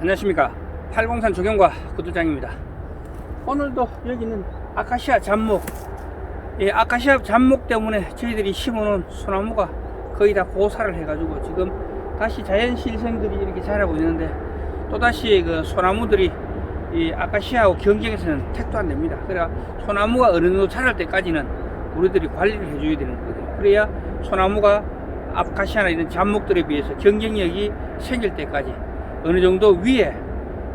안녕하십니까. 팔공산 조경과 구두장입니다. 오늘도 여기는 아카시아 잡목. 이 아카시아 잡목 때문에 저희들이 심어놓은 소나무가 거의 다 고사를 해가지고 지금 다시 자연 실생들이 이렇게 자라고 있는데 또다시 그 소나무들이 이 아카시아하고 경쟁에서는 택도 안 됩니다. 그래야 소나무가 어느 정도 자랄 때까지는 우리들이 관리를 해줘야 되는 거거든요. 그래야 소나무가 아카시아나 이런 잡목들에 비해서 경쟁력이 생길 때까지 어느 정도 위에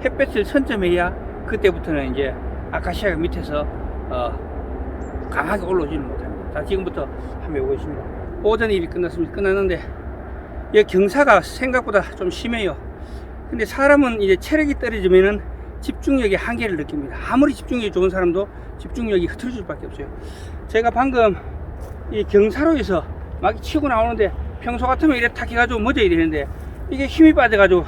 햇볕을 선점해야 그때부터는 이제 아카시아가 밑에서 어, 강하게 올라오지는 못합니다. 자, 지금부터 한번 해보겠습니다. 오전 일이 끝났습니다. 끝났는데 이 경사가 생각보다 좀 심해요. 근데 사람은 이제 체력이 떨어지면은 집중력의 한계를 느낍니다. 아무리 집중력이 좋은 사람도 집중력이 흐트러질 수밖에 없어요. 제가 방금 이 경사로에서 막 치고 나오는데 평소 같으면 이래 탁 해가지고 멎어야 되는데 이게 힘이 빠져가지고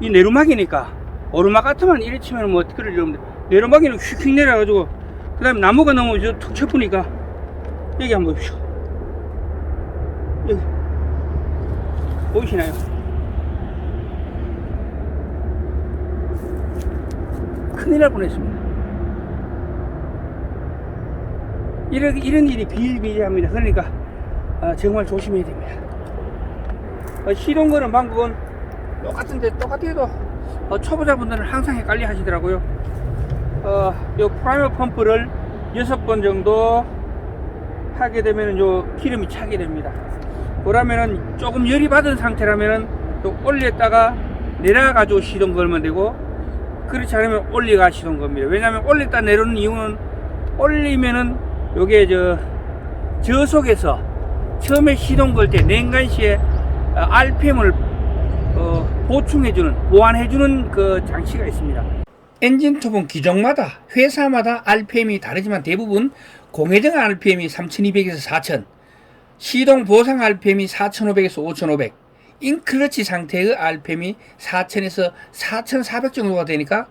이 내리막이니까 오르막 같으면 이래 치면 뭐 어떻게 이러는데 내리막이는 휙휙 내려가지고 그 다음에 나무가 너무 툭 쳐보니까 여기 한번 보십시오. 여기. 보이시나요? 큰일 날 뻔했습니다. 이런, 이런 일이 비일비재합니다. 그러니까 어, 정말 조심해야 됩니다. 어, 시동거는 방법은 똑같은데 똑같아도 어, 초보자분들은 항상 헷갈려 하시더라고요. 어, 요 프라이머 펌프를 여섯 번 정도 하게 되면 요 기름이 차게 됩니다. 그러면은 조금 열이 받은 상태라면은 요 올렸다가 내려가지고 시동 걸면 되고 그렇지 않으면 올리가 시동 겁니다. 왜냐하면 올렸다 내려오는 이유는 올리면은 요게 저 저속에서 처음에 시동 걸 때 냉간시에 어, RPM을 어, 보충해주는 보완해주는 그 장치가 있습니다. 엔진 톱은 기종마다 회사마다 RPM이 다르지만 대부분 공회전 RPM이 3200에서 4000, 시동 보상 RPM이 4500에서 5500, 인클러치 상태의 RPM이 4000에서 4400 정도가 되니까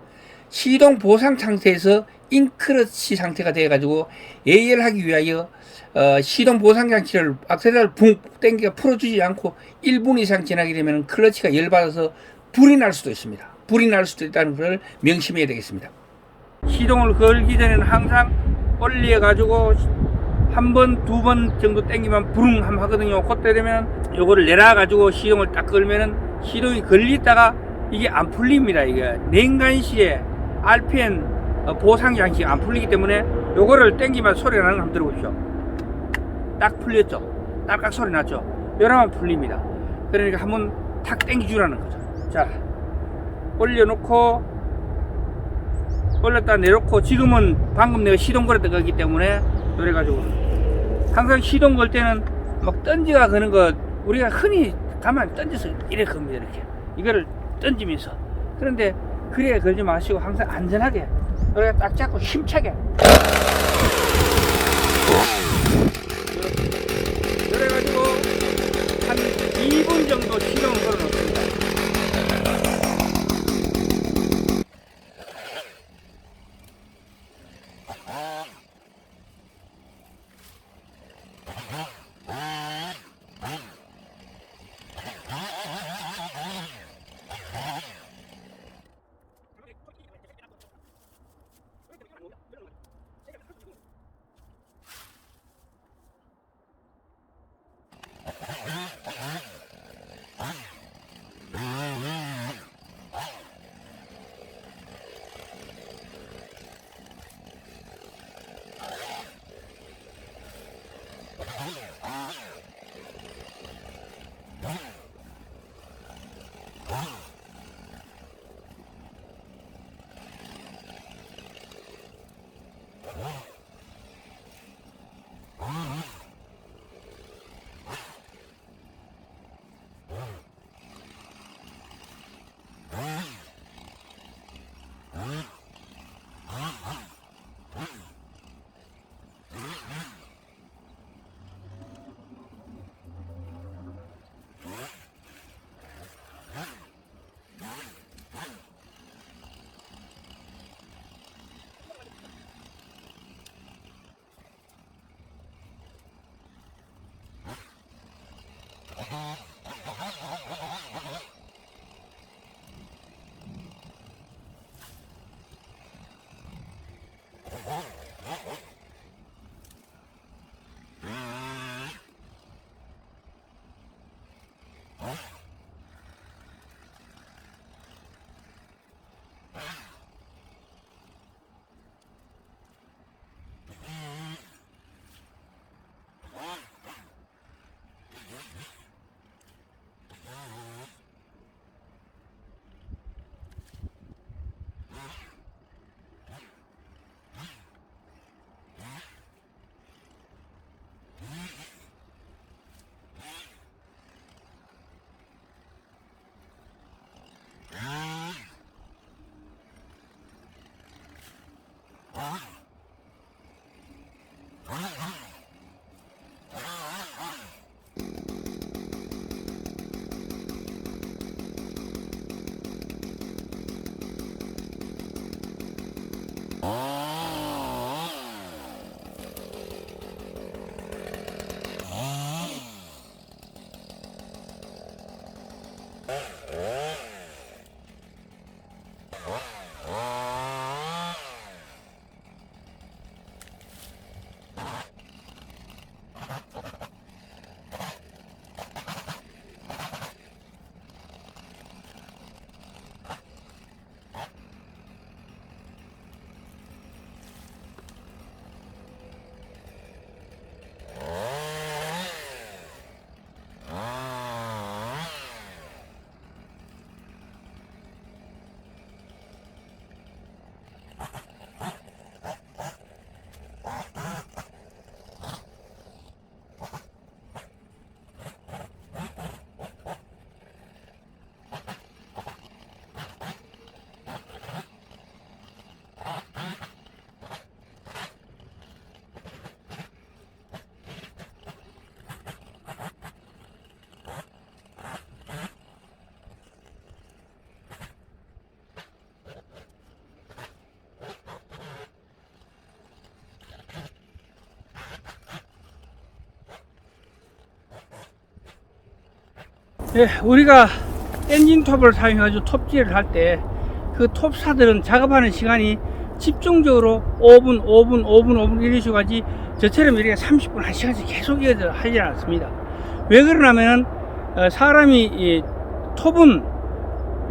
시동 보상 상태에서 인클러치 상태가 되어가지고 예열하기 위하여 어, 시동 보상 장치를 악셀을 붕 땡겨 풀어주지 않고 1분 이상 지나게 되면 클러치가 열받아서 불이 날 수도 있습니다. 불이 날 수도 있다는 것을 명심해야 되겠습니다. 시동을 걸기 전에는 항상 올려 가지고 한 번, 두 번 정도 땡기면 부릉 함 하거든요. 그때 되면 요거를 내려 가지고 시동을 딱 걸면은 시동이 걸리다가 이게 안 풀립니다. 이게 냉간 시에 RPM 어, 보상 장치가 안 풀리기 때문에 요거를 땡기면 소리가 나는 거 한번 들어보십시오. 딱 풀렸죠. 딸깍 소리 났죠. 이러면 풀립니다. 그러니까 한번 탁 땡겨주라는 거죠. 자, 올려놓고, 올렸다 내놓고, 지금은 방금 내가 시동 걸었던 거기 때문에, 그래가지고, 항상 시동 걸 때는 막 던지가 거는 거, 우리가 흔히 가만 던져서 이래 겁니다. 이렇게. 이거를 던지면서. 그런데, 그래 걸지 마시고 항상 안전하게, 우리가 딱 잡고 힘차게. Ja, bra. Huh? 예, 우리가 엔진 톱을 사용해가지고 톱질을 할 때 그 톱사들은 작업하는 시간이 집중적으로 5분, 5분, 5분, 5분 이런 식으로 하지 저처럼 이렇게 30분, 1시간씩 계속 이어서 하지 않습니다. 왜 그러냐면은 어, 사람이 이 톱은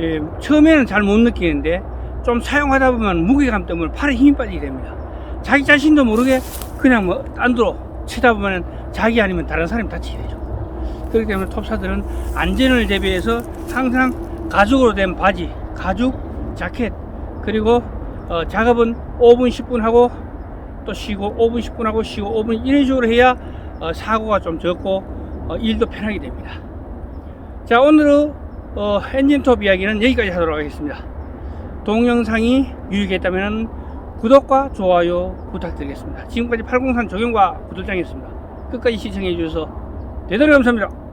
예, 처음에는 잘 못 느끼는데 좀 사용하다 보면 무게감 때문에 팔에 힘이 빠지게 됩니다. 자기 자신도 모르게 그냥 뭐 안으로 치다 보면 자기 아니면 다른 사람이 다치게 되죠. 그렇기 때문에 톱사들은 안전을 대비해서 항상 가죽으로 된 바지, 가죽, 자켓, 그리고 어, 작업은 5분, 10분 하고 또 쉬고 5분, 10분 하고 쉬고 5분 이런 식으로 해야 어, 사고가 좀 적고 어, 일도 편하게 됩니다. 자, 오늘의 어, 엔진톱 이야기는 여기까지 하도록 하겠습니다. 동영상이 유익했다면 구독과 좋아요 부탁드리겠습니다. 지금까지 803 조경과 구들장이었습니다. 끝까지 시청해 주셔서 대단히 감사합니다.